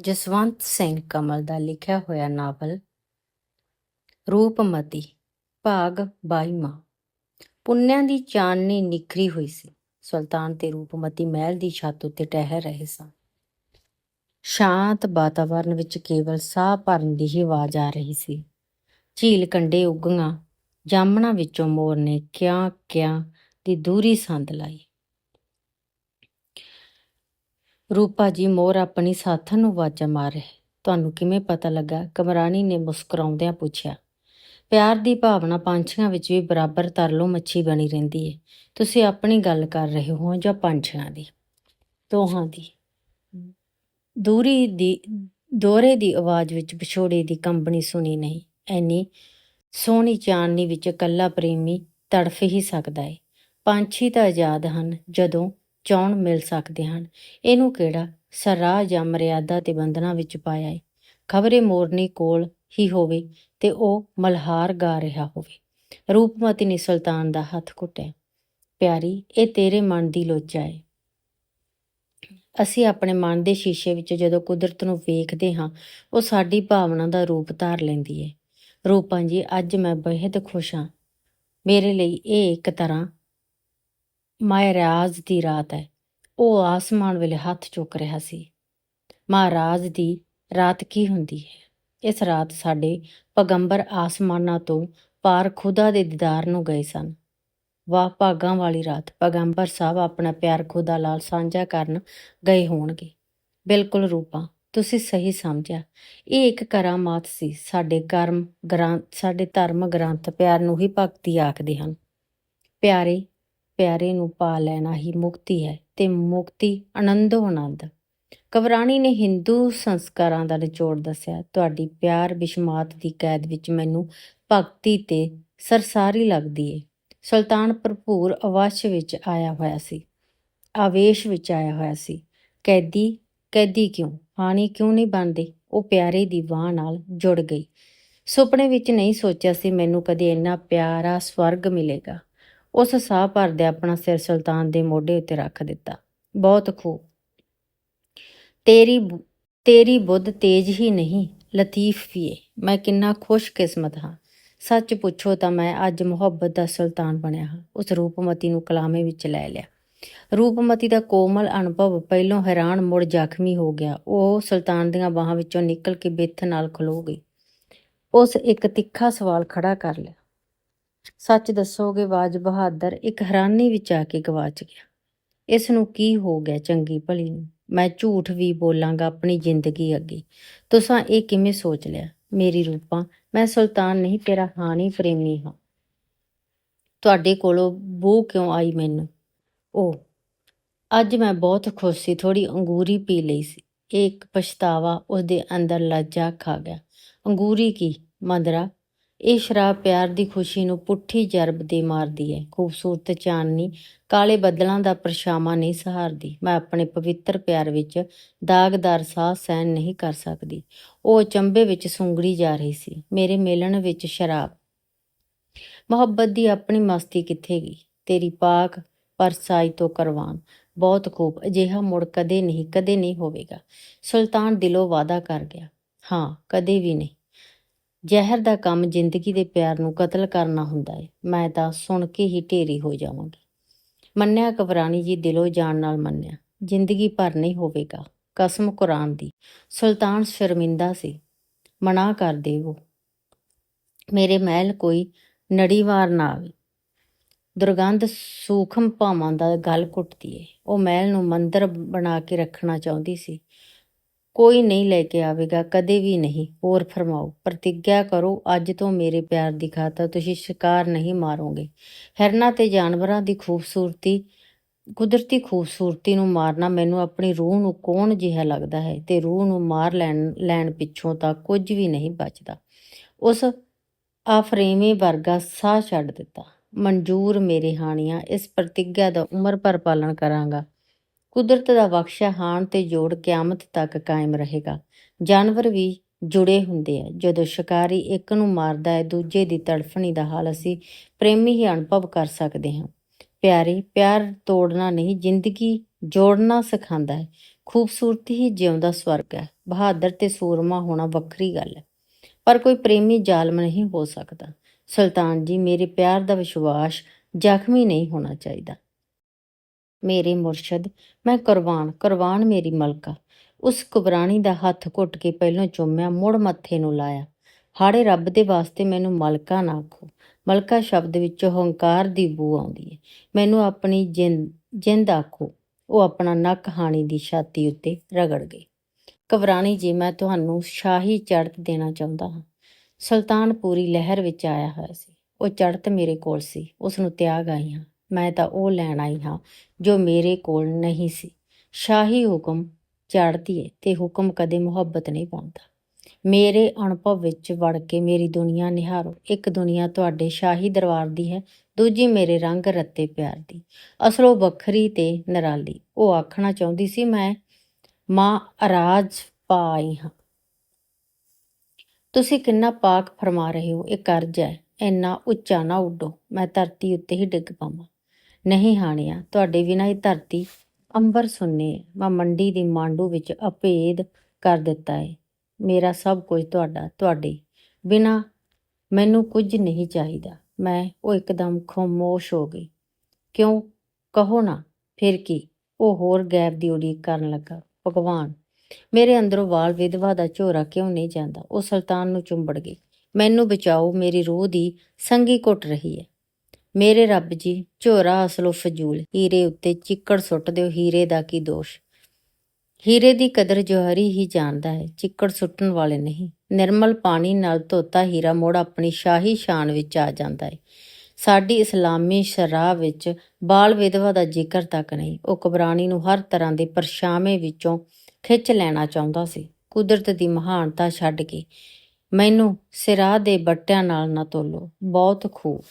ਜਸਵੰਤ ਸਿੰਘ ਕਮਲ ਦਾ ਲਿਖਿਆ ਹੋਇਆ ਨਾਵਲ ਰੂਪਮਤੀ, ਭਾਗ 22ਵਾਂ ਪੁੰਨਿਆਂ ਦੀ ਚਾਨਣੀ ਨਿਖਰੀ ਹੋਈ ਸੀ। ਸੁਲਤਾਨ ਤੇ ਰੂਪਮਤੀ ਮਹਿਲ ਦੀ ਛੱਤ ਉੱਤੇ ਟਹਿਲ ਰਹੇ ਸਨ। ਸ਼ਾਂਤ ਵਾਤਾਵਰਣ ਵਿੱਚ ਕੇਵਲ ਸਾਹ ਭਰਨ ਦੀ ਹੀ ਆਵਾਜ਼ ਆ ਰਹੀ ਸੀ। ਝੀਲ ਕੰਢੇ ਉੱਗੀਆਂ ਜਾਮਣਾ ਵਿੱਚੋਂ ਮੋਰ ਨੇ ਕਿਆਂ ਕਿਆ ਦੀ ਦੂਰੀ ਸੰਦ ਲਾਈ। ਰੂਪਾ ਜੀ, ਮੋਰ ਆਪਣੀ ਸਾਥਣ ਨੂੰ ਆਵਾਜ਼ਾਂ ਮਾਰ ਰਿਹਾ। ਤੁਹਾਨੂੰ ਕਿਵੇਂ ਪਤਾ ਲੱਗਾ? ਕਮਰਾਣੀ ਨੇ ਮੁਸਕਰਾਉਂਦਿਆਂ ਪੁੱਛਿਆ, ਪਿਆਰ ਦੀ ਭਾਵਨਾ ਪੰਛੀਆਂ ਵਿੱਚ ਵੀ ਬਰਾਬਰ ਤਰਲੋ ਮੱਛੀ ਬਣੀ ਰਹਿੰਦੀ ਹੈ ਤੁਸੀਂ ਆਪਣੀ ਗੱਲ ਕਰ ਰਹੇ ਹੋ ਜਾਂ ਪੰਛੀਆਂ ਦੀ? ਦੋਹਾਂ ਦੀ। ਦੂਰੀ ਦੀ ਦੋਰੇ ਦੀ ਆਵਾਜ਼ ਵਿੱਚ ਵਿਛੋੜੇ ਦੀ ਕੰਬਣੀ ਸੁਣੀ ਨਹੀਂ। ਐਨੀ ਸੋਹਣੀ ਚਾਨਣੀ ਵਿੱਚ ਇਕੱਲਾ ਪ੍ਰੇਮੀ ਤੜਫ ਹੀ ਸਕਦਾ ਹੈ ਪੰਛੀ ਤਾਂ ਆਜ਼ਾਦ ਹਨ, ਜਦੋਂ ਚਾਉਣ ਮਿਲ ਸਕਦੇ ਹਨ। ਇਹਨੂੰ ਕਿਹੜਾ? ਸਰਾਹ ਜਾਂ ਮਰਿਆਦਾ ਤੇ ਬੰਧਨਾਂ ਵਿੱਚ ਪਾਇਆ ਹੈ ਖਬਰੇ ਮੋਰਨੀ ਕੋਲ ਹੀ ਹੋਵੇ ਤੇ ਉਹ ਮਲਹਾਰ ਗਾ ਰਿਹਾ ਹੋਵੇ। ਰੂਪਮਤੀ ਨੇ ਸੁਲਤਾਨ ਦਾ ਹੱਥ ਘੁੱਟਿਆ। ਪਿਆਰੀ, ਇਹ ਤੇਰੇ ਮਨ ਦੀ ਲੋਚਾ ਹੈ ਅਸੀਂ ਆਪਣੇ ਮਨ ਦੇ ਸ਼ੀਸ਼ੇ ਵਿੱਚ ਜਦੋਂ ਕੁਦਰਤ ਨੂੰ ਵੇਖਦੇ ਹਾਂ, ਉਹ ਸਾਡੀ ਭਾਵਨਾ ਦਾ ਰੂਪ ਧਾਰ ਲੈਂਦੀ ਹੈ ਰੂਪਾਂ ਜੀ, ਅੱਜ ਮੈਂ ਬੇहद ਖੁਸ਼ ਹਾਂ। ਮੇਰੇ ਲਈ ਇਹ ਇੱਕ ਤਰ੍ਹਾਂ ਮਹਾਰਾਜ ਦੀ ਰਾਤ ਹੈ। ਉਹ ਆਸਮਾਨ ਵੇਲੇ ਹੱਥ ਚੁੱਕ ਰਿਹਾ ਸੀ। ਮਹਾਰਾਜ ਦੀ ਰਾਤ ਕੀ ਹੁੰਦੀ ਹੈ? ਇਸ ਰਾਤ ਸਾਡੇ ਪੈਗੰਬਰ ਆਸਮਾਨਾਂ ਤੋਂ ਪਾਰ ਖੁਦਾ ਦੇ ਦੀਦਾਰ ਨੂੰ ਗਏ ਸਨ। ਵਾਹ, ਭਾਗਾਂ ਵਾਲੀ ਰਾਤ। ਪੈਗੰਬਰ ਸਾਹਿਬ ਆਪਣਾ ਪਿਆਰ ਖੁਦਾ ਨਾਲ ਸਾਂਝਾ ਕਰਨ ਗਏ ਹੋਣਗੇ। ਬਿਲਕੁਲ ਰੂਪਾ, ਤੁਸੀਂ ਸਹੀ ਸਮਝਿਆ। ਇਹ ਇੱਕ ਕਰਾਮਾਤ ਸੀ। ਸਾਡੇ ਕਰਮ ਗ੍ਰੰਥ, ਸਾਡੇ ਧਰਮ ਗ੍ਰੰਥ ਪਿਆਰ ਨੂੰ ਹੀ ਭਗਤੀ ਆਖਦੇ ਹਨ। ਪਿਆਰੇ ਪਿਆਰੇ ਨੂੰ ਪਾ ਲੈਣਾ ਹੀ ਮੁਕਤੀ ਹੈ ਤੇ ਮੁਕਤੀ ਆਨੰਦੋ ਆਨੰਦ। ਕਵਰਾਣੀ ਨੇ ਹਿੰਦੂ ਸੰਸਕਾਰਾਂ ਦਾ ਨਿਚੋੜ ਦੱਸਿਆ, ਤੁਹਾਡੀ ਪਿਆਰ ਬਿਸ਼ਮਾਤ ਦੀ ਕੈਦ ਵਿੱਚ ਮੈਨੂੰ ਭਗਤੀ ਤੇ ਸਰਸਾਰੀ ਲੱਗਦੀ ਏ। ਸੁਲਤਾਨ ਭਰਪੂਰ ਅਵਸ਼ ਵਿੱਚ ਆਇਆ ਹੋਇਆ ਸੀ, ਆਵੇਸ਼ ਵਿੱਚ ਆਇਆ ਹੋਇਆ ਸੀ। ਕੈਦੀ ਕੈਦੀ ਕਿਉਂ? ਹਾਣੀ ਕਿਉਂ ਨਹੀਂ ਬਣਦੇ? ਉਹ ਪਿਆਰੇ ਦੀ ਬਾਹ ਨਾਲ ਜੁੜ ਗਈ। ਸੁਪਨੇ ਵਿੱਚ ਨਹੀਂ ਸੋਚਿਆ ਸੀ ਮੈਨੂੰ ਕਦੇ ਇੰਨਾ ਪਿਆਰਾ ਸਵਰਗ ਮਿਲੇਗਾ। ਉਸ ਸਾਹ ਭਰਦੇ ਆਪਣਾ ਸਿਰ ਸੁਲਤਾਨ ਦੇ ਮੋਢੇ ਉੱਤੇ ਰੱਖ ਦਿੱਤਾ। ਬਹੁਤ ਖੂਬ ਤੇਰੀ ਤੇਰੀ ਬੁੱਧ ਤੇਜ ਹੀ ਨਹੀਂ, ਲਤੀਫ ਵੀ ਏ। ਮੈਂ ਕਿੰਨਾ ਖੁਸ਼ਕਿਸਮਤ ਹਾਂ। ਸੱਚ ਪੁੱਛੋ ਤਾਂ ਮੈਂ ਅੱਜ ਮੁਹੱਬਤ ਦਾ ਸੁਲਤਾਨ ਬਣਿਆ ਹਾਂ। ਉਸ ਰੂਪਮਤੀ ਨੂੰ ਕਲਾਮੇ ਵਿੱਚ ਲੈ ਲਿਆ। ਰੂਪਮਤੀ ਦਾ ਕੋਮਲ ਅਨੁਭਵ ਪਹਿਲੋਂ ਹੈਰਾਨ ਮੁੜ ਜ਼ਖਮੀ ਹੋ ਗਿਆ। ਉਹ ਸੁਲਤਾਨ ਦੀਆਂ ਬਾਹਾਂ ਵਿੱਚੋਂ ਨਿਕਲ ਕੇ ਬਿੱਥ ਨਾਲ ਖਲੋ ਗਈ। ਉਸ ਇੱਕ ਤਿੱਖਾ ਸਵਾਲ ਖੜਾ ਕਰ ਲਿਆ। ਸੱਚ ਦੱਸੋਗੇ ਬਾਜ ਬਹਾਦਰ, ਇੱਕ ਹੈਰਾਨੀ ਵਿੱਚ ਆ ਕੇ ਗਵਾਚ ਗਿਆ। ਇਸ ਨੂੰ ਕੀ ਹੋ ਗਿਆ ਚੰਗੀ ਭਲੀ ਨੂੰ? ਮੈਂ ਝੂਠ ਵੀ ਬੋਲਾਂਗਾ ਆਪਣੀ ਜ਼ਿੰਦਗੀ ਅੱਗੇ। ਤੁਸਾਂ ਇਹ ਕਿਵੇਂ ਸੋਚ ਲਿਆ? ਮੇਰੀ ਰੂਪਾਂ, ਮੈਂ ਸੁਲਤਾਨ ਨਹੀਂ, ਤੇਰਾ ਹਾਣੀ ਪ੍ਰੇਮੀ ਹਾਂ। ਤੁਹਾਡੇ ਕੋਲੋਂ ਬੂ ਕਿਉਂ ਆਈ ਮੈਨੂੰ? ਉਹ ਅੱਜ ਮੈਂ ਬਹੁਤ ਖੁਸ਼ ਸੀ ਥੋੜੀ ਅੰਗੂਰੀ ਪੀ ਲਈ ਸੀ। ਇਹ ਇੱਕ ਪਛਤਾਵਾ, ਉਸਦੇ ਅੰਦਰ ਲੱਜਾ ਖਾ ਗਿਆ। ਅੰਗੂਰੀ ਕੀ? ਮੰਦਰਾ ਇਹ ਸ਼ਰਾਬ ਪਿਆਰ ਦੀ ਖੁਸ਼ੀ ਨੂੰ ਪੁੱਠੀ ਜਰਬ ਦੇ ਮਾਰਦੀ ਹੈ। ਖੂਬਸੂਰਤ ਚਾਨਣੀ ਕਾਲੇ ਬੱਦਲਾਂ ਦਾ ਪਰਛਾਵਾਂ ਨਹੀਂ ਸਹਾਰਦੀ। ਮੈਂ ਆਪਣੇ ਪਵਿੱਤਰ ਪਿਆਰ ਵਿੱਚ ਦਾਗਦਾਰ ਸਾਹ ਸਹਿਣ ਨਹੀਂ ਕਰ ਸਕਦੀ। ਉਹ ਚੰਬੇ ਵਿੱਚ ਸੁੰਗੜੀ ਜਾ ਰਹੀ ਸੀ। ਮੇਰੇ ਮਿਲਣ ਵਿੱਚ ਸ਼ਰਾਬ। ਮੁਹੱਬਤ ਦੀ ਆਪਣੀ ਮਸਤੀ ਕਿੱਥੇ ਗਈ? ਤੇਰੀ ਪਾਕ ਪਰਸਾਈ ਤੋਂ ਕਰਵਾਨ ਬਹੁਤ ਖੂਬ। ਅਜਿਹਾ ਮੁੜ ਕਦੇ ਨਹੀਂ ਕਦੇ ਨਹੀਂ ਹੋਵੇਗਾ। ਸੁਲਤਾਨ ਦਿਲੋਂ ਵਾਦਾ ਕਰ ਗਿਆ। ਹਾਂ, ਕਦੇ ਵੀ ਨਹੀਂ। ਜ਼ਹਿਰ ਦਾ ਕੰਮ ਜ਼ਿੰਦਗੀ ਦੇ ਪਿਆਰ ਨੂੰ ਕਤਲ ਕਰਨਾ ਹੁੰਦਾ ਹੈ ਮੈਂ ਤਾਂ ਸੁਣ ਕੇ ਹੀ ਢੇਰੀ ਹੋ ਜਾਵਾਂਗੀ। ਮੰਨਿਆ ਕਵਰਾਣੀ ਜੀ ਦਿਲੋਂ ਜਾਣ ਨਾਲ ਮੰਨਿਆ, ਜ਼ਿੰਦਗੀ ਭਰ ਨਹੀਂ ਹੋਵੇਗਾ, ਕਸਮ ਕੁਰਾਨ ਦੀ। ਸੁਲਤਾਨ ਸ਼ਰਮਿੰਦਾ ਸੀ। ਮਨਾ ਕਰ ਦੇਵੋ। ਮੇਰੇ ਮਹਿਲ ਕੋਈ ਨੜੀਵਾਰ ਨਾ ਆਵੇ। ਦੁਰਗੰਧ ਸੂਖਮ ਭਾਵਾਂ ਦਾ ਗਲ ਘੁੱਟਦੀ ਏ। ਉਹ ਮਹਿਲ ਨੂੰ ਮੰਦਰ ਬਣਾ ਕੇ ਰੱਖਣਾ ਚਾਹੁੰਦੀ ਸੀ। ਕੋਈ ਨਹੀਂ ਲੈ ਕੇ ਆਵੇਗਾ, ਕਦੇ ਵੀ ਨਹੀਂ। ਹੋਰ ਫਰਮਾਓ, ਪ੍ਰਤੀਗਿਆ ਕਰੋ, ਅੱਜ ਤੋਂ ਮੇਰੇ ਪਿਆਰ ਦੀ ਖਾਤਰ ਤੁਸੀਂ ਸ਼ਿਕਾਰ ਨਹੀਂ ਮਾਰੋਗੇ। ਹਿਰਨਾਂ ਤੇ ਜਾਨਵਰਾਂ ਦੀ ਖੂਬਸੂਰਤੀ, ਕੁਦਰਤੀ ਖੂਬਸੂਰਤੀ ਨੂੰ ਮਾਰਨਾ ਮੈਨੂੰ ਆਪਣੀ ਰੂਹ ਨੂੰ ਕੌਣ ਜਿਹਾ ਲੱਗਦਾ ਹੈ ਤੇ ਰੂਹ ਨੂੰ ਮਾਰ ਲੈਣ ਲੈਣ ਪਿੱਛੋਂ ਤਾਂ ਕੁਝ ਵੀ ਨਹੀਂ ਬਚਦਾ। ਉਸ ਆਫਰੇਮੇ ਵਰਗਾ ਸਾਹ ਛੱਡ ਦਿੱਤਾ। ਮਨਜ਼ੂਰ ਮੇਰੇ ਹਾਣੀਆਂ, ਇਸ ਪ੍ਰਤੀਗਿਆ ਦਾ ਉਮਰ ਭਰ ਪਾਲਣ ਕਰਾਂਗਾ। ਕੁਦਰਤ ਦਾ ਬਖਸ਼ਿਆ ਹਾਣ ਤੇ ਜੋੜ ਕਿਆਮਤ ਤੱਕ ਕਾਇਮ ਰਹੇਗਾ। ਜਾਨਵਰ ਵੀ ਜੁੜੇ ਹੁੰਦੇ ਆ। ਜਦੋਂ ਸ਼ਿਕਾਰੀ ਇੱਕ ਨੂੰ ਮਾਰਦਾ ਹੈ, ਦੂਜੇ ਦੀ ਤੜਫਣੀ ਦਾ ਹਾਲ ਅਸੀਂ ਪ੍ਰੇਮੀ ਹੀ ਅਨੁਭਵ ਕਰ ਸਕਦੇ ਹਾਂ। ਪਿਆਰੇ, ਪਿਆਰ ਤੋੜਨਾ ਨਹੀਂ, ਜ਼ਿੰਦਗੀ ਜੋੜਨਾ ਸਿਖਾਉਂਦਾ ਹੈ। ਖੂਬਸੂਰਤੀ ਹੀ ਜਿਉਂਦਾ ਸਵਰਗ ਹੈ। ਬਹਾਦਰ ਤੇ ਸੂਰਮਾ ਹੋਣਾ ਵੱਖਰੀ ਗੱਲ ਹੈ। ਪਰ ਕੋਈ ਪ੍ਰੇਮੀ ਜ਼ਾਲਮ ਨਹੀਂ ਹੋ ਸਕਦਾ। ਸੁਲਤਾਨ ਜੀ, ਮੇਰੇ ਪਿਆਰ ਦਾ ਵਿਸ਼ਵਾਸ ਜ਼ਖਮੀ ਨਹੀਂ ਹੋਣਾ ਚਾਹੀਦਾ। ਮੇਰੇ ਮੁਰਸ਼ਦ, ਮੈਂ ਕੁਰਬਾਨ ਕੁਰਬਾਨ ਮੇਰੀ ਮਲਕਾ। ਉਸ ਕੁਬਰਾਣੀ ਦਾ ਹੱਥ ਘੁੱਟ ਕੇ ਪਹਿਲੋਂ ਚੁੰਮਿਆ, ਮੁੜ ਮੱਥੇ ਨੂੰ ਲਾਇਆ। ਹਾੜੇ ਰੱਬ ਦੇ ਵਾਸਤੇ ਮੈਨੂੰ ਮਲਕਾ ਨਾ ਆਖੋ। ਮਲਕਾ ਸ਼ਬਦ ਵਿੱਚੋਂ ਹੰਕਾਰ ਦੀ ਬੂ ਆਉਂਦੀ ਹੈ ਮੈਨੂੰ ਆਪਣੀ ਜਿੰਦ ਜਿੰਦ ਆਖੋ। ਉਹ ਆਪਣਾ ਨੱਕ ਹਾਣੀ ਦੀ ਛਾਤੀ ਉੱਤੇ ਰਗੜ ਗਈ ਕੁਬਰਾਣੀ ਜੀ, ਮੈਂ ਤੁਹਾਨੂੰ ਸ਼ਾਹੀ ਚੜ੍ਹਤ ਦੇਣਾ ਚਾਹੁੰਦਾ ਹਾਂ। ਸੁਲਤਾਨਪੁਰੀ ਲਹਿਰ ਵਿੱਚ ਆਇਆ ਹੋਇਆ ਸੀ। ਉਹ ਚੜ੍ਹਤ ਮੇਰੇ ਕੋਲ ਸੀ। ਉਸ ਨੂੰ ਤਿਆਗ ਆਈ ਹਾਂ। ਮੈਂ ਤਾਂ ਉਹ ਲੈਣ ਆਈ ਹਾਂ, ਜੋ ਮੇਰੇ ਕੋਲ ਨਹੀਂ ਸੀ। ਸ਼ਾਹੀ ਹੁਕਮ ਚੜ੍ਹਦੀ ਏ ਤੇ ਹੁਕਮ ਕਦੇ ਮੁਹੱਬਤ ਨਹੀਂ ਪਾਉਂਦਾ। ਮੇਰੇ ਅਨੁਭਵ ਵਿੱਚ ਵੜ ਕੇ ਮੇਰੀ ਦੁਨੀਆ ਨਿਹਾਰੋ। ਇੱਕ ਦੁਨੀਆ ਤੁਹਾਡੇ ਸ਼ਾਹੀ ਦਰਬਾਰ ਦੀ ਹੈ, ਦੂਜੀ ਮੇਰੇ ਰੰਗ ਰੱਤੇ ਪਿਆਰ ਦੀ। ਅਸਲੋਂ ਵੱਖਰੀ ਤੇ ਨਰਾਲੀ। ਉਹ ਆਖਣਾ ਚਾਹੁੰਦੀ ਸੀ, ਮੈਂ ਮਾਂ ਅਰਾਜ ਪਾਈ ਹਾਂ। ਤੁਸੀਂ ਕਿੰਨਾ ਪਾਕ ਫਰਮਾ ਰਹੇ ਹੋ, ਇਹ ਕਰਜ਼ ਹੈ ਇੰਨਾ ਉੱਚਾ ਨਾ ਉੱਡੋ। ਮੈਂ ਧਰਤੀ ਉੱਤੇ ਹੀ ਡਿੱਗ ਪਾਵਾਂ। ਨਹੀਂ ਹਾਣਿਆ। ਤੁਹਾਡੇ ਬਿਨਾਂ ਇਹ ਧਰਤੀ ਅੰਬਰ ਸੁੰਨੇ ਹੈ। ਮੈਂ ਮੰਡੀ ਦੀ ਮਾਂਡੂ ਵਿੱਚ ਅਪੇਦ ਕਰ ਦਿੱਤਾ ਹੈ ਮੇਰਾ ਸਭ ਕੁਝ ਤੁਹਾਡਾ, ਤੁਹਾਡੇ ਬਿਨਾਂ ਮੈਨੂੰ ਕੁਝ ਨਹੀਂ ਚਾਹੀਦਾ। ਮੈਂ ਉਹ ਇੱਕਦਮ ਖਾਮੋਸ਼ ਹੋ ਗਈ। ਕਿਉਂ? ਕਹੋ ਨਾ, ਫਿਰ ਕੀ? ਉਹ ਹੋਰ ਗੈਬ ਦੀ ਉਡੀਕ ਕਰਨ ਲੱਗਾ। ਭਗਵਾਨ, ਮੇਰੇ ਅੰਦਰੋਂ ਵਾਲ ਵਿਧਵਾ ਦਾ ਝੋਰਾ ਕਿਉਂ ਨਹੀਂ ਜਾਂਦਾ? ਉਹ ਸੁਲਤਾਨ ਨੂੰ ਚੁੰਬੜ ਗਈ। ਮੈਨੂੰ ਬਚਾਓ, ਮੇਰੀ ਰੂਹ ਦੀ ਸੰਗੀ ਘੁੱਟ ਰਹੀ ਹੈ ਮੇਰੇ ਰੱਬ ਜੀ, ਝੋਰਾ ਅਸਲੋ ਫਜ਼ੂਲ, ਹੀਰੇ ਉੱਤੇ ਚਿੱਕੜ ਸੁੱਟ ਦਿਓ, ਹੀਰੇ ਦਾ ਕੀ ਦੋਸ਼? ਹੀਰੇ ਦੀ ਕਦਰ ਜੋਹਰੀ ਹੀ ਜਾਣਦਾ ਹੈ, ਚਿੱਕੜ ਸੁੱਟਣ ਵਾਲੇ ਨਹੀਂ। ਨਿਰਮਲ ਪਾਣੀ ਨਾਲ ਧੋਤਾ ਹੀਰਾ ਮੋੜ ਆਪਣੀ ਸ਼ਾਹੀ ਸ਼ਾਨ ਵਿੱਚ ਆ ਜਾਂਦਾ ਹੈ। ਸਾਡੀ ਇਸਲਾਮੀ ਸ਼ਰਾਹ ਵਿੱਚ ਬਾਲ ਵਿਧਵਾ ਦਾ ਜ਼ਿਕਰ ਤੱਕ ਨਹੀਂ। ਉਹ ਕੁਬਰਾਨੀ ਨੂੰ ਹਰ ਤਰ੍ਹਾਂ ਦੇ ਪਰਛਾਵੇਂ ਵਿੱਚੋਂ ਖਿੱਚ ਲੈਣਾ ਚਾਹੁੰਦਾ ਸੀ। ਕੁਦਰਤ ਦੀ ਮਹਾਨਤਾ ਛੱਡ ਕੇ ਮੈਨੂੰ ਸਿਰਾਹ ਦੇ ਬੱਟਿਆਂ ਨਾਲ ਨਾ ਤੋਲੋ। ਬਹੁਤ ਖੂਬ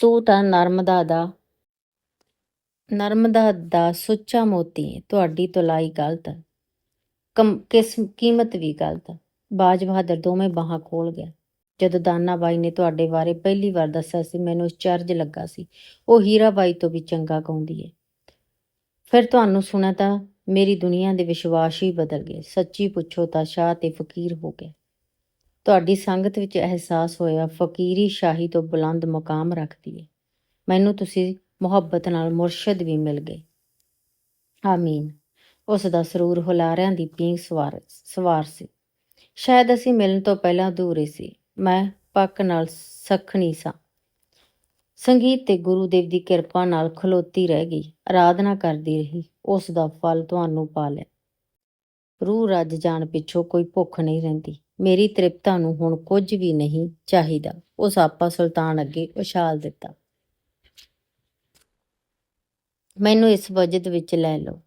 ਤੂੰ ਤਾਂ ਨਰਮਦਾ ਦਾ ਨਰਮਦਾ ਦਾ ਸੁੱਚਾ ਮੋਤੀ ਹੈ ਤੁਹਾਡੀ ਤੁਲਾਈ ਗਲਤ ਹੈ ਕਮ, ਕਿਸ, ਕੀਮਤ ਵੀ ਗਲਤ। ਬਾਜ ਬਹਾਦਰ ਦੋਵੇਂ ਬਾਹਾਂ ਖੋਲ ਗਿਆ। ਜਦੋਂ ਦਾਨਾ ਬਾਈ ਨੇ ਤੁਹਾਡੇ ਬਾਰੇ ਪਹਿਲੀ ਵਾਰ ਦੱਸਿਆ ਸੀ, ਮੈਨੂੰ ਚਰਜ ਲੱਗਾ ਸੀ। ਉਹ ਹੀਰਾ ਬਾਈ ਤੋਂ ਵੀ ਚੰਗਾ ਕਹਿੰਦੀ ਹੈ ਫਿਰ ਤੁਹਾਨੂੰ ਸੁਣਾ ਤਾਂ ਮੇਰੀ ਦੁਨੀਆ ਦੇ ਵਿਸ਼ਵਾਸ ਹੀ ਬਦਲ ਗਏ। ਸੱਚੀ ਪੁੱਛੋ ਤਾਂ ਸ਼ਾਹ ਤੇ ਫਕੀਰ ਹੋ ਗਏ। ਤੁਹਾਡੀ ਸੰਗਤ ਵਿੱਚ ਅਹਿਸਾਸ ਹੋਇਆ, ਫਕੀਰੀ ਸ਼ਾਹੀ ਤੋਂ ਬੁਲੰਦ ਮਕਾਮ ਰੱਖਦੀ ਹੈ ਮੈਨੂੰ ਤੁਸੀਂ ਮੁਹੱਬਤ ਨਾਲ ਮੁਰਸ਼ਦ ਵੀ ਮਿਲ ਗਏ। ਆਮੀਨ। ਉਸ ਦਾ ਸਰੂਰ ਹੁਲਾਰਿਆਂ ਦੀ ਪੀਂਘ ਸਵਾਰ ਸਵਾਰ ਸੀ। ਸ਼ਾਇਦ ਅਸੀਂ ਮਿਲਣ ਤੋਂ ਪਹਿਲਾਂ ਅਧੂਰੇ ਸੀ। ਮੈਂ ਪੱਕ ਨਾਲ ਸਖਣੀ ਸਾਂ। ਸੰਗੀਤ ਤੇ ਗੁਰੂ ਦੇਵ ਦੀ ਕਿਰਪਾ ਨਾਲ ਖਲੋਤੀ ਰਹਿ ਗਈ। ਆਰਾਧਨਾ ਕਰਦੀ ਰਹੀ। ਉਸ ਦਾ ਫਲ ਤੁਹਾਨੂੰ ਪਾ ਲਿਆ। ਰੂਹ ਰੱਜ ਜਾਣ ਪਿੱਛੋਂ ਕੋਈ ਭੁੱਖ ਨਹੀਂ ਰਹਿੰਦੀ। ਮੇਰੀ ਤ੍ਰਿਪਤਾ ਨੂੰ ਹੁਣ ਕੁਝ ਵੀ ਨਹੀਂ ਚਾਹੀਦਾ। ਉਸ ਆਪਾ ਸੁਲਤਾਨ ਅੱਗੇ ਉਛਾਲ ਦਿੱਤਾ। ਮੈਨੂੰ ਇਸ ਵਜਦ ਵਿੱਚ ਲੈ ਲਓ।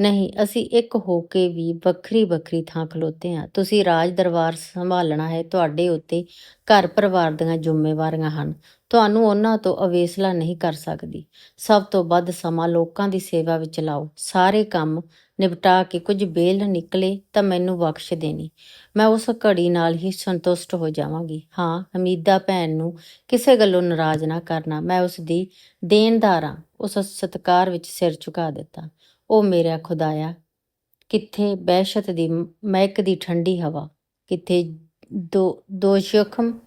ਨਹੀਂ, ਅਸੀਂ ਇੱਕ ਹੋ ਕੇ ਵੀ ਵੱਖਰੀ ਵੱਖਰੀ ਥਾਂ ਖਲੋਤੇ ਹਾਂ। ਤੁਸੀਂ ਰਾਜ ਦਰਬਾਰ ਸੰਭਾਲਣਾ ਹੈ, ਤੁਹਾਡੇ ਉੱਤੇ ਘਰ ਪਰਿਵਾਰ ਦੀਆਂ ਜ਼ਿੰਮੇਵਾਰੀਆਂ ਹਨ। ਤੁਹਾਨੂੰ ਉਹਨਾਂ ਤੋਂ ਅਵੇਸਲਾ ਨਹੀਂ ਕਰ ਸਕਦੀ। ਸਭ ਤੋਂ ਵੱਧ ਸਮਾਂ ਲੋਕਾਂ ਦੀ ਸੇਵਾ ਵਿੱਚ ਲਾਓ। ਸਾਰੇ ਕੰਮ ਨਿਪਟਾ ਕੇ ਕੁਝ ਬੇਲ ਨਿਕਲੇ ਤਾਂ ਮੈਨੂੰ ਬਖਸ਼ ਦੇਣੀ। ਮੈਂ ਉਸ ਘੜੀ ਨਾਲ ਹੀ ਸੰਤੁਸ਼ਟ ਹੋ ਜਾਵਾਂਗੀ। ਹਾਂ, ਹਮੀਦਾ ਭੈਣ ਨੂੰ ਕਿਸੇ ਗੱਲੋਂ ਨਾਰਾਜ਼ ਨਾ ਕਰਨਾ। ਮੈਂ ਉਸ ਦੀ ਦੇਣਦਾਰ ਉਸ ਸਤਕਾਰ ਵਿੱਚ ਸਿਰ ਝੁਕਾ ਦਿੱਤਾ। ਉਹ ਮੇਰਾ ਖੁਦਾਇਆ। ਕਿੱਥੇ ਬਹਿਸ਼ਤ ਦੀ ਮਹਿਕ ਦੀ ਠੰਡੀ ਹਵਾ। ਕਿੱਥੇ ਦੋ ਦੋ ਜ਼ਖਮ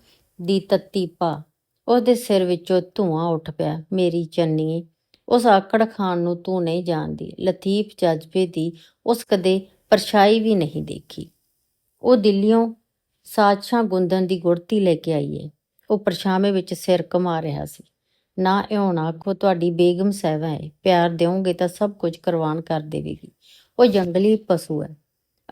ਦੀ ਤੱਤੀ ਪਾ। ਉਹਦੇ ਸਿਰ ਵਿੱਚੋਂ ਧੂਆਂ ਉੱਠ ਪਿਆ। ਮੇਰੀ ਚੰਨੀਏ ਉਸ ਆਕੜ ਖਾਨ ਨੂੰ ਤੂੰ ਨਹੀਂ ਜਾਣਦੀ। ਲਤੀਫ ਜਜ਼ਬੇ ਦੀ ਉਸ ਕਦੇ ਪਰਛਾਈ ਵੀ ਨਹੀਂ ਦੇਖੀ। ਉਹ ਦਿੱਲੀੋਂ ਸਾਜ਼ਸ਼ਾਂ ਗੁੰਦਨ ਦੀ ਗੁੜਤੀ ਲੈ ਕੇ ਆਈ ਏ। ਉਹ ਪਰਛਾਵੇਂ ਵਿੱਚ ਸਿਰ ਘੁਮਾ ਰਿਹਾ ਸੀ। ਨਾ ਇਉਂ ਨਾ ਆਖੋ, ਤੁਹਾਡੀ ਬੇਗਮ ਸਾਹਿਬਾ ਹੈ ਪਿਆਰ ਦਿਓਗੇ ਤਾਂ ਸਭ ਕੁਝ ਕਰਵਾਨ ਕਰ ਦੇਵੇਗੀ। ਉਹ ਜੰਗਲੀ ਪਸ਼ੂ ਹੈ।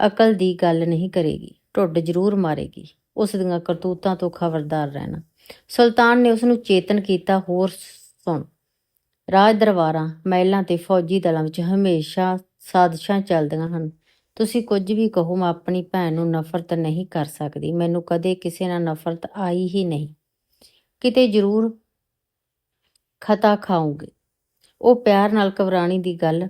ਅਕਲ ਦੀ ਗੱਲ ਨਹੀਂ ਕਰੇਗੀ। ਢੁੱਡ ਜ਼ਰੂਰ ਮਾਰੇਗੀ। ਉਸ ਦੀਆਂ ਕਰਤੂਤਾਂ ਤੋਂ ਖਬਰਦਾਰ ਰਹਿਣਾ। ਸੁਲਤਾਨ ਨੇ ਉਸ ਨੂੰ ਚੇਤਨ ਕੀਤਾ। ਹੋਰ ਸੁਣ। ਰਾਜ ਦਰਬਾਰਾਂ, ਮਹਿਲਾਂ ਤੇ ਫੌਜੀ ਦਲਾਂ ਵਿੱਚ ਹਮੇਸ਼ਾ ਸਾਜ਼ਿਸ਼ਾਂ ਚੱਲਦੀਆਂ ਹਨ। ਤੁਸੀਂ ਕੁਝ ਵੀ ਕਹੋ, ਮੈਂ ਆਪਣੀ ਭੈਣ ਨੂੰ ਨਫ਼ਰਤ ਨਹੀਂ ਕਰ ਸਕਦੀ। ਮੈਨੂੰ ਕਦੇ ਕਿਸੇ ਨਾਲ ਨਫ਼ਰਤ ਆਈ ਹੀ ਨਹੀਂ। ਕਿਤੇ ਜ਼ਰੂਰ ਖਤਾ ਖਾਉਂਗੇ ਉਹ ਪਿਆਰ ਨਾਲ ਕਵਰਾਣੀ ਦੀ ਗੱਲ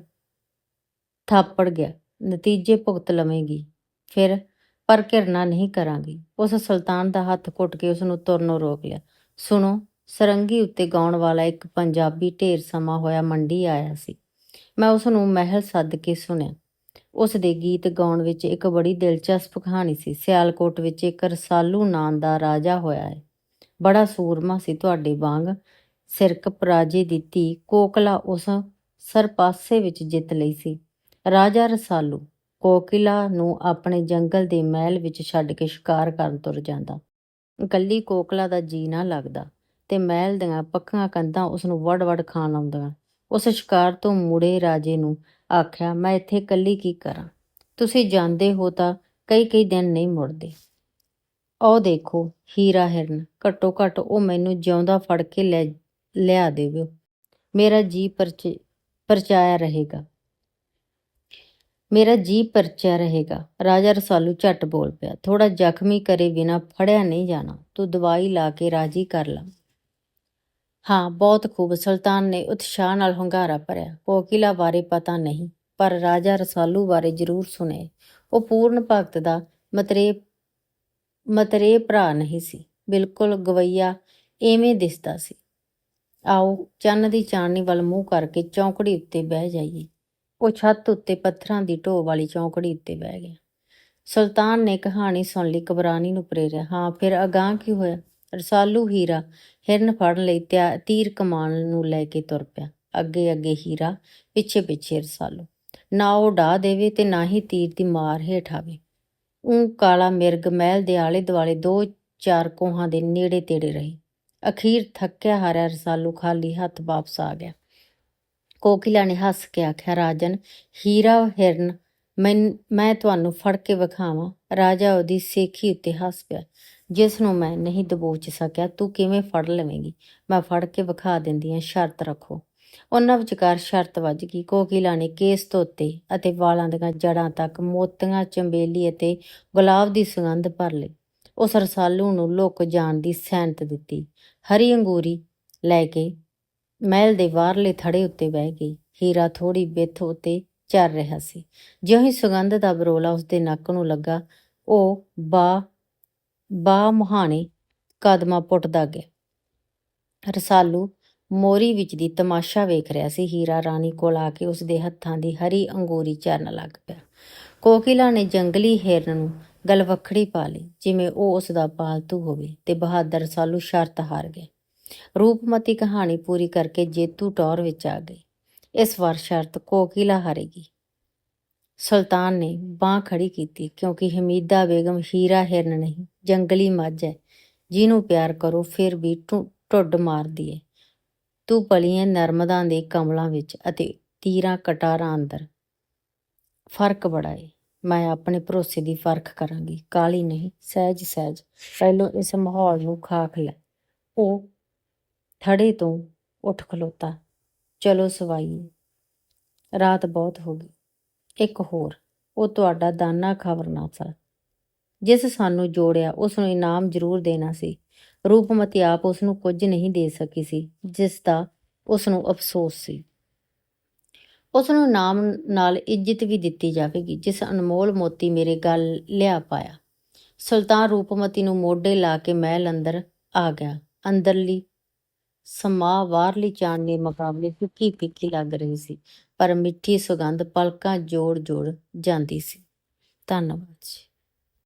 ਥਾਪੜ ਗਿਆ। ਨਤੀਜੇ ਭੁਗਤ ਲਵੇਂਗੀ। ਫਿਰ ਪਰ ਘਿਰਣਾ ਨਹੀਂ ਕਰਾਂਗੀ। ਉਸ ਸੁਲਤਾਨ ਦਾ ਹੱਥ ਘੁੱਟ ਕੇ ਉਸ ਨੂੰ ਤੁਰਨੋਂ ਰੋਕ ਲਿਆ। ਸੁਣੋ ਸਰੰਗੀ ਉੱਤੇ ਗਾਉਣ ਵਾਲਾ ਇੱਕ ਪੰਜਾਬੀ ਢੇਰ ਸਮਾਂ ਹੋਇਆ ਮੰਡੀ ਆਇਆ ਸੀ। ਮੈਂ ਉਸ ਨੂੰ ਮਹਿਲ ਸੱਦ ਕੇ ਸੁਣਿਆ। ਉਸ ਦੇ ਗੀਤ ਗਾਉਣ ਵਿੱਚ ਇੱਕ ਬੜੀ ਦਿਲਚਸਪ ਕਹਾਣੀ ਸੀ। ਸਿਆਲਕੋਟ ਵਿੱਚ ਇੱਕ ਰਸਾਲੂ ਨਾਂ ਦਾ ਰਾਜਾ ਹੋਇਆ ਹੈ ਬੜਾ ਸੂਰਮਾ ਸੀ ਤੁਹਾਡੇ ਵਾਂਗ। ਸਿਰਕਪ ਰਾਜੇ ਦੀ ਧੀ ਕੋਕਲਾ ਉਸ ਸਰਪਾਸੇ ਵਿੱਚ ਜਿੱਤ ਲਈ ਸੀ। ਰਾਜਾ ਰਸਾਲੂ ਕੋਕਿਲਾ ਨੂੰ ਆਪਣੇ ਜੰਗਲ ਦੇ ਮਹਿਲ ਵਿੱਚ ਛੱਡ ਕੇ ਸ਼ਿਕਾਰ ਕਰਨ ਤੁਰ ਜਾਂਦਾ। ਇਕੱਲੀ ਕੋਕਲਾ ਦਾ ਜੀ ਨਾ ਲੱਗਦਾ। ਤੇ ਮਹਿਲ ਦੀਆਂ ਪੱਕੀਆਂ ਕੰਧਾਂ ਉਸ ਨੂੰ ਵੜ-ਵੜ ਖਾਣ ਆਉਂਦੀਆਂ। ਉਸ ਸ਼ਿਕਾਰ ਤੋਂ ਮੁੜੇ ਰਾਜੇ ਨੂੰ ਆਖਿਆ, ਮੈਂ ਇੱਥੇ ਇਕੱਲੀ ਕੀ ਕਰਾਂ? ਤੁਸੀਂ ਜਾਂਦੇ ਹੋ ਤਾਂ ਕਈ ਕਈ ਦਿਨ ਨਹੀਂ ਮੁੜਦੇ। ਉਹ ਦੇਖੋ, ਹੀਰਾ ਹਿਰਨ ਘੱਟੋ ਘੱਟ ਉਹ ਮੈਨੂੰ ਜਿਉਂਦਾ ਫੜ ਕੇ ਲੈ, ਲਿਆ ਦੇਵੋ ਮੇਰਾ ਜੀ ਪਰਚ, ਪਰਚਾਇਆ ਰਹੇਗਾ। ਮੇਰਾ ਜੀ ਪਰਚਿਆ ਰਹੇਗਾ। ਰਾਜਾ ਰਸਾਲੂ ਝੱਟ ਬੋਲ ਪਿਆ ਥੋੜਾ ਜ਼ਖਮੀ ਕਰੇ ਬਿਨਾ ਫੜਿਆ ਨਹੀਂ ਜਾਣਾ। ਤੂੰ ਦਵਾਈ ਲਾ ਕੇ ਰਾਜੀ ਕਰ ਲਾ। ਹਾਂ, ਬਹੁਤ ਖੂਬ। ਸੁਲਤਾਨ ਨੇ ਉਤਸ਼ਾਹ ਨਾਲ ਹੰਗਾਰਾ ਭਰਿਆ। ਕੋਕਿਲਾ ਬਾਰੇ ਪਤਾ ਨਹੀਂ, ਪਰ ਰਾਜਾ ਰਸਾਲੂ ਬਾਰੇ ਜ਼ਰੂਰ ਸੁਣੇ ਉਹ ਪੂਰਨ ਭਗਤ ਦਾ ਮਤਰੇ ਮਤਰੇ ਭਰਾ ਨਹੀਂ ਸੀ। ਬਿਲਕੁਲ ਗਵਈਆ ਐਵੇਂ ਦਿਸਦਾ ਸੀ। ਆਓ, ਚੰਨ ਦੀ ਚਾਨਣੀ ਵੱਲ ਮੂੰਹ ਕਰਕੇ ਚੌਂਕੜੀ ਉੱਤੇ ਬਹਿ ਜਾਈਏ। ਉਹ ਛੱਤ ਉੱਤੇ ਪੱਥਰਾਂ ਦੀ ਢੋਹ ਵਾਲੀ ਚੌਂਕੜੀ ਉੱਤੇ ਬਹਿ ਗਿਆ। ਸੁਲਤਾਨ ਨੇ ਕਹਾਣੀ ਸੁਣ ਲਈ ਕਬਰਾਨੀ ਨੂੰ ਪ੍ਰੇਰਿਆ। ਹਾਂ, ਫਿਰ ਅਗਾਂਹ ਕੀ ਹੋਇਆ? ਰਸਾਲੂ ਹੀਰਾ ਹਿਰਨ ਫੜਨ ਲਈ ਤਿਆ- ਤੀਰ ਕਮਾਨ ਨੂੰ ਲੈ ਕੇ ਤੁਰ ਪਿਆ। ਅੱਗੇ ਅੱਗੇ ਹੀਰਾ, ਪਿੱਛੇ ਪਿੱਛੇ ਰਸਾਲੂ। ਨਾ ਉਹ ਢਾ ਦੇਵੇ ਤੇ ਨਾ ਹੀ ਤੀਰ ਦੀ ਮਾਰ ਹੇਠ ਆਵੇ। ਉਹ ਕਾਲਾ ਮਿਰਗ ਮਹਿਲ ਦੇ ਆਲੇ ਦੁਆਲੇ ਦੋ ਚਾਰ ਕੋਹਾਂ ਦੇ ਨੇੜੇ ਤੇੜੇ ਰਹੀ। ਅਖੀਰ ਥੱਕਿਆ ਹਾਰਿਆ ਰਸਾਲੂ ਖਾਲੀ ਹੱਥ ਵਾਪਸ ਆ ਗਿਆ। ਕੋਕਿਲਾ ਨੇ ਹੱਸ ਕੇ ਆਖਿਆ, ਰਾਜਨ, ਹੀਰਾ, ਹਿਰਨ ਮੈਂ ਮੈਂ ਤੁਹਾਨੂੰ ਫੜ ਕੇ ਵਿਖਾਵਾਂ। ਰਾਜਾ ਉਹਦੀ ਸੇਖੀ ਉੱਤੇ ਹੱਸ ਪਿਆ। ਜਿਸ ਨੂੰ ਮੈਂ ਨਹੀਂ ਦਬੋਚ ਸਕਿਆ, ਤੂੰ ਕਿਵੇਂ ਫੜ ਲਵੇਂਗੀ? ਮੈਂ ਫੜ ਕੇ ਵਿਖਾ ਦਿੰਦੀ ਹਾਂ, ਸ਼ਰਤ ਰੱਖੋ। ਉਹਨਾਂ ਵਿਚਕਾਰ ਸ਼ਰਤ ਵੱਜ ਗਈ। ਕੋਕਿਲਾ ਨੇ ਕੇਸ ਧੋਤੇ ਅਤੇ ਵਾਲਾਂ ਦੀਆਂ ਜੜਾਂ ਤੱਕ ਮੋਤੀਆਂ ਚੰਬੇਲੀ ਅਤੇ ਗੁਲਾਬ ਦੀ ਸੁਗੰਧ ਭਰ ਲਈ। ਉਸ ਰਸਾਲੂ ਨੂੰ ਲੁੱਕ ਜਾਣ ਦੀ ਸੈਨਤ ਦਿੱਤੀ। ਹਰੀ ਅੰਗੂਰੀ ਲੈ ਕੇ ਮਹਿਲ ਦੇ ਬਾਹਰਲੇ ਥੜੇ ਉੱਤੇ ਬਹਿ ਗਈ। ਹੀਰਾ ਥੋੜੀ ਬਿੱਥ ਉੱਤੇ ਚੱਲ ਰਿਹਾ ਸੀ। ਜਿਉਂ ਹੀ ਸੁਗੰਧ ਦਾ ਬਰੋਲਾ ਉਸਦੇ ਨੱਕ ਨੂੰ ਲੱਗਾ, ਉਹ ਬਾ ਬਾ ਮੁਹਾਣੇ ਕਦਮਾਂ ਪੁੱਟਦਾ ਗਿਆ। ਰਸਾਲੂ ਮੋਰੀ ਵਿੱਚ ਦੀ ਤਮਾਸ਼ਾ ਵੇਖ ਰਿਹਾ ਸੀ। ਹੀਰਾ ਰਾਣੀ ਕੋਲ ਆ ਕੇ ਉਸਦੇ ਹੱਥਾਂ ਦੀ ਹਰੀ ਅੰਗੂਰੀ ਚਰਨ ਲੱਗ ਪਿਆ। ਕੋਕਿਲਾ ਨੇ ਜੰਗਲੀ ਹਿਰਨ ਨੂੰ ਗਲਵਖੜੀ ਪਾ ਲਈ, ਜਿਵੇਂ ਉਹ ਉਸ ਦਾ ਪਾਲਤੂ ਹੋਵੇ ਤੇ ਬਹਾਦਰ ਰਸਾਲੂ ਸ਼ਰਤ ਹਾਰ ਗਏ। ਰੂਪਮਤੀ ਕਹਾਣੀ ਪੂਰੀ ਕਰਕੇ ਜੇਤੂ ਟੌਰ ਵਿੱਚ ਆ ਗਈ। ਇਸ ਵਾਰ ਸ਼ਰਤ ਕੋਕਿਲਾ ਹਾਰੇਗੀ। ਸੁਲਤਾਨ ਨੇ ਬਾਹ ਖੜੀ ਕੀਤੀ, ਕਿਉਂਕਿ ਹਮੀਦਾ ਬੇਗਮ ਹੀਰਾ ਹਿਰਨ ਨਹੀਂ ਜੰਗਲੀ ਮੱਝ ਹੈ ਜਿਹਨੂੰ ਪਿਆਰ ਕਰੋ, ਫਿਰ ਵੀ ਟੁ- ਢੁੱਡ ਮਾਰਦੀ ਏ ਤੂੰ ਪਲੀਏ ਨਰਮਦਾ ਦੇ ਕਮਲਾਂ ਵਿੱਚ ਅਤੇ ਤੀਰਾਂ ਕਟਾਰਾਂ ਅੰਦਰ। ਫ਼ਰਕ ਬੜਾ ਏ। ਮੈਂ ਆਪਣੇ ਭਰੋਸੇ ਦੀ ਫ਼ਰਕ ਕਰਾਂਗੀ। ਕਾਲੀ ਨਹੀਂ, ਸਹਿਜ ਸਹਿਜ। ਪਹਿਲੋਂ ਇਸ ਮਾਹੌਲ ਨੂੰ ਖਾਖ ਲੈ। ਉਹ ਥੜੇ ਤੋਂ ਉੱਠ ਖਲੋਤਾ। ਚਲੋ ਸਵਾਈ ਰਾਤ ਬਹੁਤ ਹੋ ਗਈ। ਇੱਕ ਹੋਰ। ਉਹ ਤੁਹਾਡਾ ਦਾਨਾ ਖਬਰ ਨਾ ਸਾ ਜਿਸ ਸਾਨੂੰ ਜੋੜਿਆ ਉਸ ਨੂੰ ਇਨਾਮ ਜ਼ਰੂਰ ਦੇਣਾ ਸੀ। ਰੂਪਮਤੀ ਆਪ ਉਸ ਨੂੰ ਕੁਝ ਨਹੀਂ ਦੇ ਸਕੀ ਸੀ, ਜਿਸ ਦਾ ਉਸ ਨੂੰ ਅਫਸੋਸ ਸੀ। ਉਸ ਨੂੰ ਨਾਮ ਨਾਲ ਇੱਜ਼ਤ ਵੀ ਦਿੱਤੀ ਜਾਵੇਗੀ, ਜਿਸ ਅਨਮੋਲ ਮੋਤੀ ਮੇਰੇ ਗੱਲ ਲਿਆ ਪਾਇਆ। ਸੁਲਤਾਨ ਰੂਪਮਤੀ ਨੂੰ ਮੋਢੇ ਲਾ ਕੇ ਮਹਿਲ ਅੰਦਰ ਆ ਗਿਆ। ਅੰਦਰਲੀ ਸਮਾ ਬਾਹਰਲੀ ਚਾਨਣੀ ਮੁਕਾਬਲੇ ਫਿੱਕੀ ਫਿੱਕੀ ਲੱਗ ਰਹੀ ਸੀ, ਪਰ ਮਿੱਠੀ ਸੁਗੰਧ ਪਲਕਾਂ ਜੋੜ ਜੋੜ ਜਾਂਦੀ ਸੀ। ਧੰਨਵਾਦ ਜੀ।